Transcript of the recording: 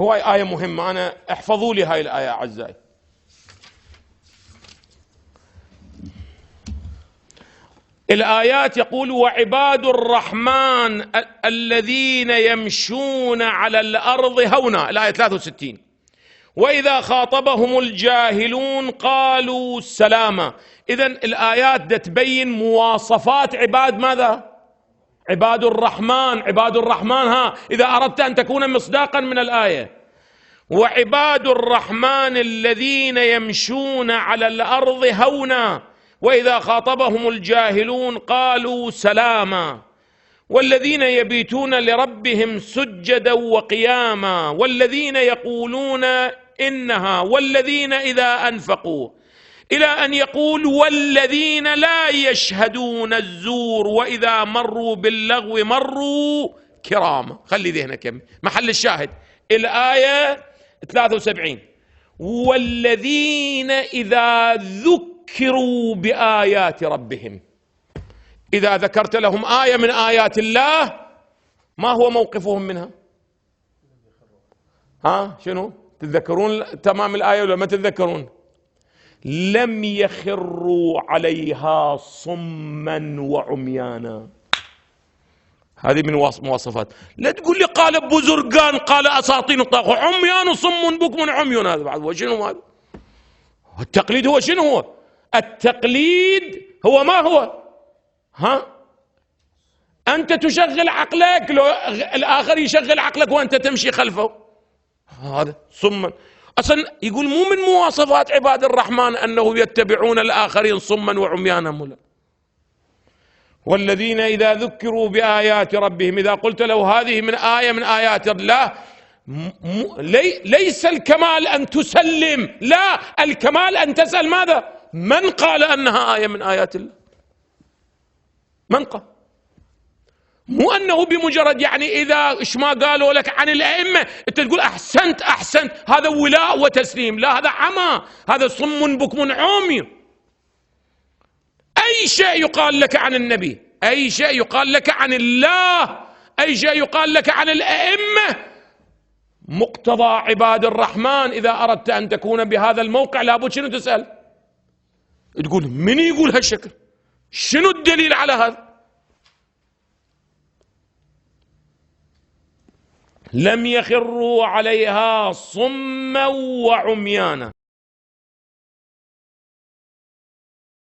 هو آية مهمة. أنا احفظوا لي هاي الآية أعزائي. الآيات يقول وعباد الرحمن الذين يمشون على الأرض هونا. الآية 63 وإذا خاطبهم الجاهلون قالوا سلاما. إذا الآيات تبين مواصفات عباد ماذا؟ عباد الرحمن عباد الرحمن ها إذا أردت أن تكون مصداقا من الآية. وعباد الرحمن الذين يمشون على الأرض هونا وإذا خاطبهم الجاهلون قالوا سلاما. والذين يبيتون لربهم سجدا وقياما. والذين يقولون إنها والذين إذا أنفقوا. إلى أن يقول والذين لا يشهدون الزور وإذا مروا باللغو مروا كراما. خلي ذهنك محل الشاهد. الآية 73 والذين إذا ذكروا بآيات ربهم إذا ذكرت لهم آية من آيات الله ما هو موقفهم منها؟ ها؟ شنو؟ تتذكرون تمام الآية ولا ما تتذكرون؟ لم يخروا عليها صما وعميانا. هذه من مواصفات. لا تقول لي قال أبو زرقان قال أساطين الطاغوت عميان صم بكم عمي هذا بعد؟ وشنو هذا؟ التقليد هو شنو هو؟ التقليد هو ما هو؟ ها؟ أنت تشغل عقلك لو الآخر يشغل عقلك وأنت تمشي خلفه. هذا صما أصلا يقول مو من مواصفات عباد الرحمن أنه يتبعون الآخرين صما وعميانا ملا والذين إذا ذكروا بآيات ربهم إذا قلت له هذه من آية من آيات الله لي ليس الكمال أن تسلم لا الكمال أن تسأل ماذا؟ من قال أنها آية من آيات الله؟ من قال؟ مو أنه بمجرد يعني إذا إيش ما قالوا لك عن الأئمة أنت تقول أحسنت أحسنت. هذا ولاء وتسليم. لا هذا عمى. هذا صم بكم عمي أي شيء يقال لك عن النبي أي شيء يقال لك عن الله أي شيء يقال لك عن الأئمة. مقتضى عباد الرحمن إذا أردت أن تكون بهذا الموقع لابد شنو تسأل؟ تقول من يقول هالشكل؟ شنو الدليل على هذا؟ لم يخروا عليها صما وعميانا.